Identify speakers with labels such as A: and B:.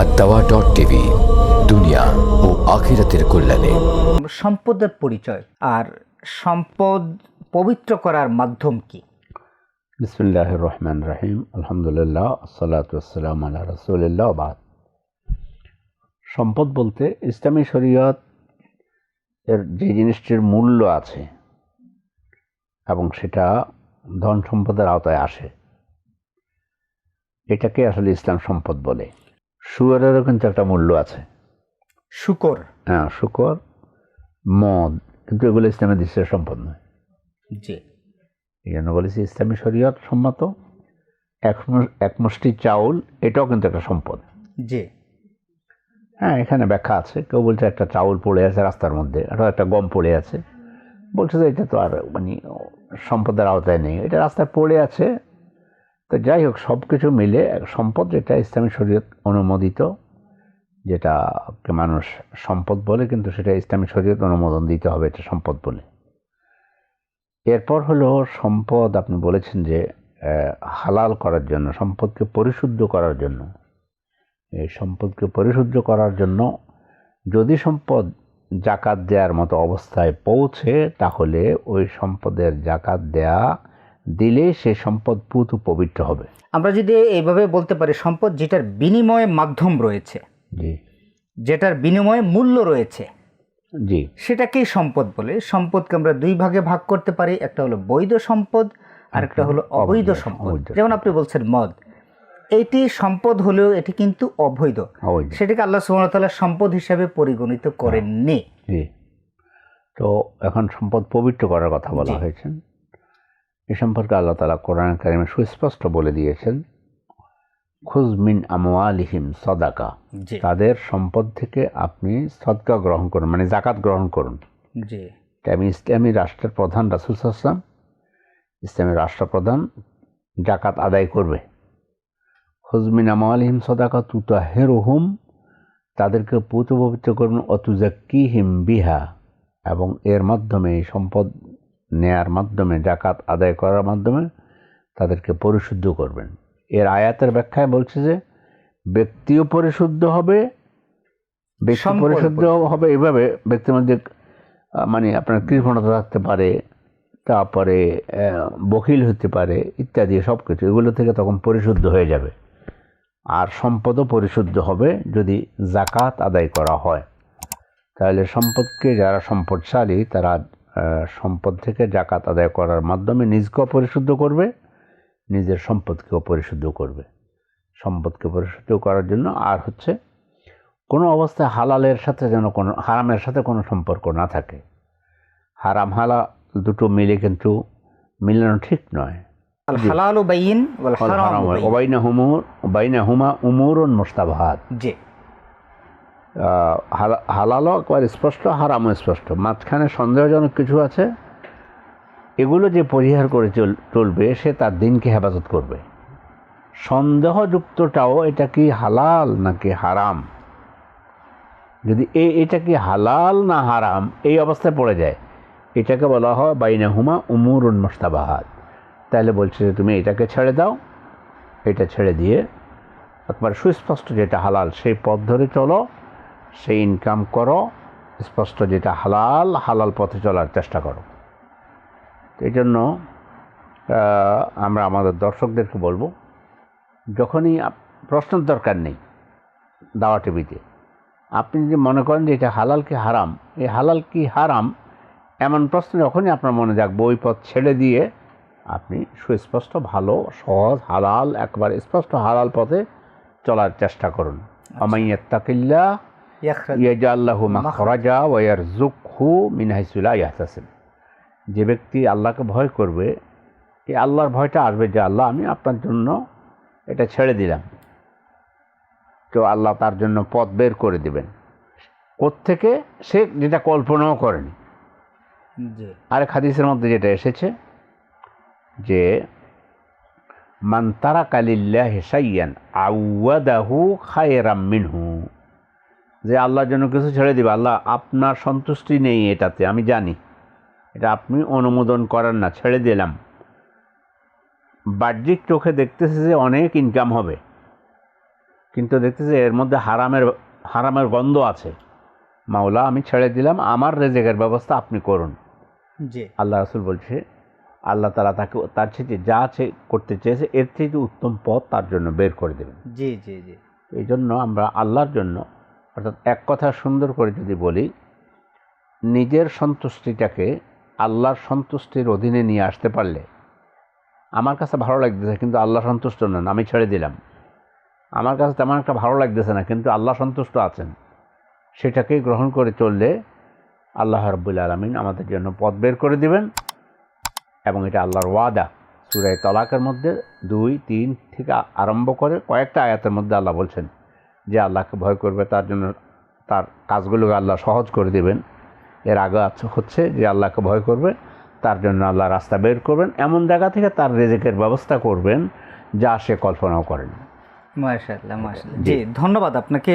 A: আর দাওয়া dot TV দুনিয়া ও আখিরাতের কল্যাণে।
B: সম্পদের পরিচয় আর সম্পদ পবিত্র করার মাধ্যম কি?
C: বিসমুল্লাহ রহমান রাহিম। আলহামদুলিল্লাহ আসসালাতাম আল্লাহ রসুলিল্লাহ বাদ। সম্পদ বলতে ইসলামী শরীয়ত এর যে জিনিসটির মূল্য আছে এবং সেটা ধন সম্পদের আওতায় আসে। এটাকে আসলে ইসলাম সম্পদ বলে। সুয়ারেরও কিন্তু একটা মূল্য আছে।
B: শুকর।
C: হ্যাঁ শুকর মদ কিন্তু এগুলো ইসলামের দেশের সম্পদ নয়।
B: জি।
C: এই জন্য বলেছি ইসলামী শরীয়ত সম্মত এক মুষ্টি চাউল এটাও কিন্তু একটা সম্পদ।
B: জি।
C: হ্যাঁ এখানে ব্যাখ্যা আছে কেউ বলছে একটা চাউল পড়ে আছে রাস্তার মধ্যে আরও একটা গম পড়ে আছে। বলছে যে এটা তো আর মানে সম্পদের আওতায় নেই। এটা রাস্তায় পড়ে আছে তো যাই হোক সব কিছু মিলে সম্পদ যেটা ইসলামী শরীয়ত অনুমোদিত, যেটাকে মানুষ সম্পদ বলে, কিন্তু সেটা ইসলামী শরীয়ত অনুমোদন দিতে হবে এটা সম্পদ বলে। এরপর হলো সম্পদ, আপনি বলেছেন যে হালাল করার জন্য, সম্পদকে পরিশুদ্ধ করার জন্য। এই সম্পদকে পরিশুদ্ধ করার জন্য যদি সম্পদ জাকাত দেওয়ার মতো অবস্থায় পৌঁছে, তাহলে ওই সম্পদের জাকাত দেয়া দিলে সে সম্পদ পুতু পবিত্র হবে।
B: আমরা যদি এইভাবে বলতে পারি সম্পদ যেটার বিনিময়ে মাধ্যম রয়েছে
C: জি।
B: যেটার বিনিময়ে মূল্য রয়েছে
C: জি।
B: সেটাকেই সম্পদ বলে। সম্পদকে আমরা দুই ভাগে ভাগ করতে পারি একটা হলো বৈধ সম্পদ আর একটা হলো অবৈধ সম্পদ। যেমন আপনি বলছেন মদ এইটি সম্পদ হলেও এটি কিন্তু অবৈধ। সেটাকে আল্লাহ সুবহানাহু সম্পদ হিসাবে পরিগণিত করেননি।
C: তো এখন সম্পদ পবিত্র করার কথা বলা হয়েছে। এ সম্পর্কে আল্লাহ তালা কোরআন কারিমে সুস্পষ্ট বলে দিয়েছেন খুজমিন আমওয়ালিহিম সদাকা তাদের সম্পদ থেকে আপনি সদকা গ্রহণ করুন মানে জাকাত গ্রহণ করুন।
B: জি।
C: আমি ইসলামী রাষ্ট্রের প্রধান রাসুল সাল্লাম ইসলামী রাষ্ট্রপ্রধান জাকাত আদায় করবে। হুজমিন আমালিহিম সদাকা তুতা হেরোহুম তাদেরকে পুত পবিত্র করবেন অতুজাক্কি হিম বিহা এবং এর মাধ্যমে সম্পদ নেয়ার মাধ্যমে জাকাত আদায় করার মাধ্যমে তাদেরকে পরিশুদ্ধ করবেন। এর আয়াতের ব্যাখ্যায় বলছে যে ব্যক্তিও পরিশুদ্ধ হবে ব্যক্তি পরিশুদ্ধ হবে এভাবে ব্যক্তির মধ্যে মানে আপনার কৃপণতা থাকতে পারে তারপরে বকিল হতে পারে ইত্যাদি সব কিছু এগুলো থেকে তখন পরিশুদ্ধ হয়ে যাবে। আর সম্পদও পরিশুদ্ধ হবে যদি জাকাত আদায় করা হয়। তাহলে সম্পদকে যারা সম্পদশালী তারা সম্পদ থেকে জাকাত আদায় করার মাধ্যমে নিজকেও পরিশুদ্ধ করবে নিজের সম্পদকেও পরিশুদ্ধ করবে। সম্পদকে পরিশুদ্ধ করার জন্য আর হচ্ছে কোনো অবস্থায় হালালের সাথে যেন কোনো হারামের সাথে কোনো সম্পর্ক না থাকে। হারাম হালা দুটো মিলে কিন্তু মিলানো ঠিক নয়। ওবাইনা হুমা উমুরুন মুস্তাবাহাত।
B: জি।
C: হালালও একবার স্পষ্ট, হারামও স্পষ্ট। মাঝখানে সন্দেহজনক কিছু আছে? এগুলো যে পরিহার করে চল, চলবে, সে তার দিনকে হেফাজত করবে। সন্দেহযুক্তটাও এটা কি হালাল নাকি হারাম? যদি এ, এটা কি হালাল না হারাম, এই অবস্থায় পড়ে যায়। এটাকে বলা হয় বাইনা হুমা উমুর মুস্তাবাহাত তাহলে বলছে যে তুমি এটাকে ছেড়ে দাও, এটা ছেড়ে দিয়ে একবার সুস্পষ্ট যেটা হালাল, সেই পথ ধরে চলো। সেই ইনকাম করো স্পষ্ট যেটা হালাল হালাল পথে চলার চেষ্টা করো। এই জন্য আমরা আমাদের দর্শকদেরকে বলব যখনই প্রশ্নের দরকার নেই দাওয়া টিভিতে আপনি যদি মনে করেন যে এটা হালাল কি হারাম এই হালাল কি হারাম এমন প্রশ্ন যখনই আপনার মনে যাকবে ওই পথ ছেড়ে দিয়ে আপনি সুস্পষ্ট ভালো সহজ হালাল একবার স্পষ্ট হালাল পথে চলার চেষ্টা করুন। আমাইয়াত্তাকিল্লা
B: ইয়াখরাজ
C: ইয়াজাল্লাহু মাখরাজা ওয়া ইয়ারযুকহু হাইসু লা যে ব্যক্তি আল্লাহকে ভয় করবে এই আল্লাহর ভয়টা আসবে যে আল্লাহ আমি আপনার জন্য এটা ছেড়ে দিলাম। তো আল্লাহ তার জন্য পথ বের করে দেবেন। কোত্থেকে? সে যেটা কল্পনাও করেনি। আরেক হাদিসের মধ্যে যেটা এসেছে যে মান তারা কালিল্লাহ হেসাইয়ান আউয়াদাহু খায়রাম মিনহু। যে আল্লাহর জন্য কিছু ছেড়ে দিবে। আল্লাহ আপনার সন্তুষ্টি নেই এটাতে আমি জানি। এটা আপনি অনুমোদন করেন না ছেড়ে দিলাম। বাহ্যিক চোখে দেখতেছে যে অনেক ইনকাম হবে। কিন্তু দেখতেছি এর মধ্যে হারামের হারামের গন্ধ আছে। মাওলা আমি ছেড়ে দিলাম আমার রেজেকের ব্যবস্থা আপনি করুন।
B: জি।
C: আল্লাহ রাসুল বলছে আল্লাহ তালা তাকে তার চেয়ে যা চে- করতে চেয়েছে এর থেকে উত্তম পথ তার জন্য বের করে দেবেন।
B: জি জি জি।
C: এই জন্য আমরা আল্লাহর জন্য অর্থাৎ এক কথা সুন্দর করে যদি বলি, নিজের সন্তুষ্টিটাকে আল্লাহর সন্তুষ্টির অধীনে নিয়ে আসতে পারলে আমার কাছে ভালো লাগতেছে, কিন্তু আল্লাহ সন্তুষ্ট নন আমি ছেড়ে দিলাম। আমার কাছে তেমন একটা ভালো লাগতেছে না, কিন্তু আল্লাহ সন্তুষ্ট আছেন। সেটাকেই গ্রহণ করে চললে আল্লাহ রব্বুল আলমিন আমাদের জন্য পথ বের করে দিবেন এবং এটা আল্লাহর ওয়াদা। সুরাই তলাকের মধ্যে দুই, তিন থেকে আরম্ভ করে কয়েকটা আয়াতের মধ্যে আল্লাহ বলছেন যে আল্লাহকে ভয় করবে তার জন্য তার কাজগুলোকে আল্লাহ সহজ করে দেবেন। এর আগে আছে- হচ্ছে যে আল্লাহকে ভয় করবে তার জন্য আল্লাহ রাস্তা বের করবেন। এমন জায়গা থেকে তার রেজেকের ব্যবস্থা করবেন যা সে কল্পনাও করেন।
B: মাশাআল্লাহ মাশাআল্লাহ। জি ধন্যবাদ আপনাকে।